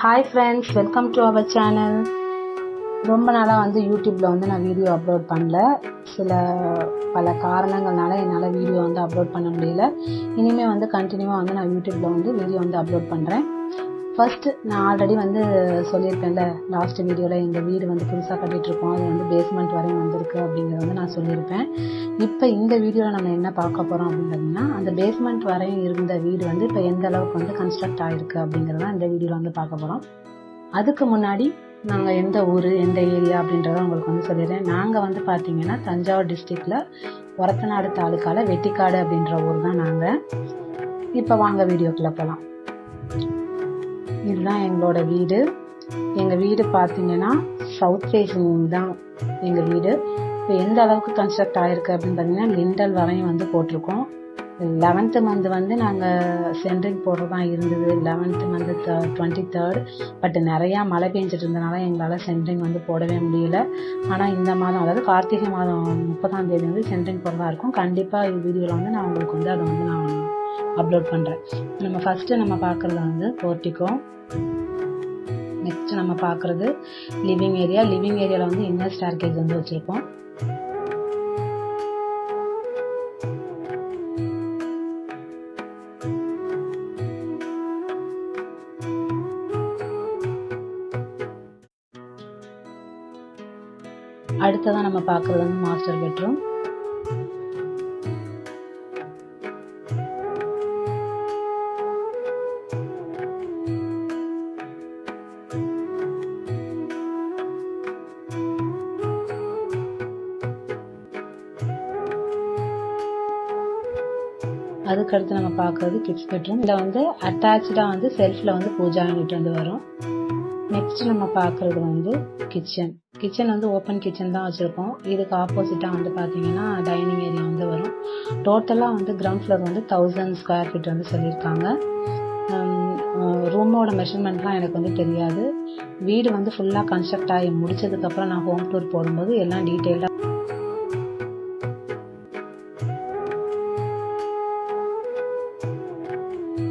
Hi friends welcome to our channel ரொம்ப நாளாக வந்து யூடியூப்பில் வந்து நான் வீடியோ அப்லோட் பண்ணல. சில பல காரணங்கள்னால என்னால் வீடியோ வந்து அப்லோட் பண்ண முடியல. இனிமேல் வந்து கண்டினியூவாக வந்து நான் யூடியூப்பில் வந்து வீடியோ வந்து அப்லோட் பண்ணுறேன் ஃபஸ்ட்டு நான் ஆல்ரெடி வந்து சொல்லியிருப்பேன்ல லாஸ்ட் வீடியோவில் எங்கள் வீடு வந்து புதுசாக கட்டிகிட்ருக்கோம் அது வந்து பேஸ்மெண்ட் வரையும் வந்திருக்கு அப்படிங்கிறத வந்து நான் சொல்லியிருப்பேன். இப்போ இந்த வீடியோவில் நம்ம என்ன பார்க்க போகிறோம் அப்படின்னு அந்த பேஸ்மெண்ட் வரையும் இருந்த வீடு வந்து இப்போ எந்த அளவுக்கு வந்து கன்ஸ்ட்ரக்ட் ஆகிருக்கு அப்படிங்கிறத இந்த வீடியோவில் வந்து பார்க்க போகிறோம் அதுக்கு முன்னாடி நாங்கள் எந்த ஊர் எந்த ஏரியா அப்படின்றத உங்களுக்கு வந்து சொல்லிடுறேன். நாங்கள் வந்து பார்த்தீங்கன்னா தஞ்சாவூர் டிஸ்ட்ரிக்டில் ஒரத்தநாடு தாலுக்காவில் வெட்டிக்காடு அப்படின்ற ஊர் தான் நாங்கள் இப்போ வாங்க வீடியோக்குள்ளே போகலாம் இதுதான் எங்களோட வீடு. எங்கள் வீடு பார்த்தீங்கன்னா சவுத் ஃபேஸிங் தான் எங்கள் வீடு. இப்போ எந்த அளவுக்கு கன்ஸ்ட்ரக்ட் ஆகிருக்கு அப்படின்னு பார்த்தீங்கன்னா லிண்டல் வரையும் வந்து போட்டிருக்கோம். லெவன்த்து மந்த் வந்து நாங்கள் சென்ட்ரிங் போடுறதா இருந்தது. Eleventh month twenty third but நிறையா மழை பெஞ்சிட்டு இருந்தனால எங்களால் சென்ட்ரிங் வந்து போடவே முடியல. ஆனால் இந்த மாதம் அதாவது கார்த்திகை மாதம் முப்பதாம் தேதி வந்து சென்ட்ரிங் போடுறதா இருக்கும். கண்டிப்பாக வீடியோவில் வந்து நான் உங்களுக்கு வந்து அதை வந்து நான் அப்லோட் பண்ணுறேன் நம்ம ஃபஸ்ட்டு நம்ம பார்க்குறது வந்து போர்ட்டிக்கோ நெக்ஸ்ட் நம்ம பார்க்குறது லிவிங் ஏரியா லிவிங் ஏரியாவில் வந்து இன்னர் ஸ்டார் கேஸ் வந்து வச்சுருக்கோம் அடுத்ததான் நம்ம பார்க்குறது வந்து மாஸ்டர் பெட்ரூம் அதுக்கடுத்து நம்ம பார்க்குறது கிட்ஸ் பெட்ரூம் இதில் வந்து அட்டாச்சாக வந்து செல்ஃபில் வந்து பூஜா யூனிட் வந்து வரும். நெக்ஸ்ட் நம்ம பார்க்குறது வந்து கிச்சன் கிச்சன் வந்து ஓப்பன் கிச்சன் தான் வச்சுருக்கோம். இதுக்கு ஆப்போசிட்டாக வந்து பார்த்தீங்கன்னா டைனிங் ஏரியா வந்து வரும். டோட்டலாக வந்து கிரவுண்ட் ஃப்ளோர் வந்து தௌசண்ட் ஸ்கொயர் ஃபீட் வந்து சொல்லியிருக்காங்க. ரூமோட மெஷர்மெண்ட்லாம் எனக்கு வந்து தெரியாது. வீடு வந்து ஃபுல்லாக கன்ஸ்ட்ரக்ட் ஆகி முடிச்சதுக்கப்புறம் நான் ஹோம் டூர் போடும்போது எல்லாம் டீட்டெயிலாக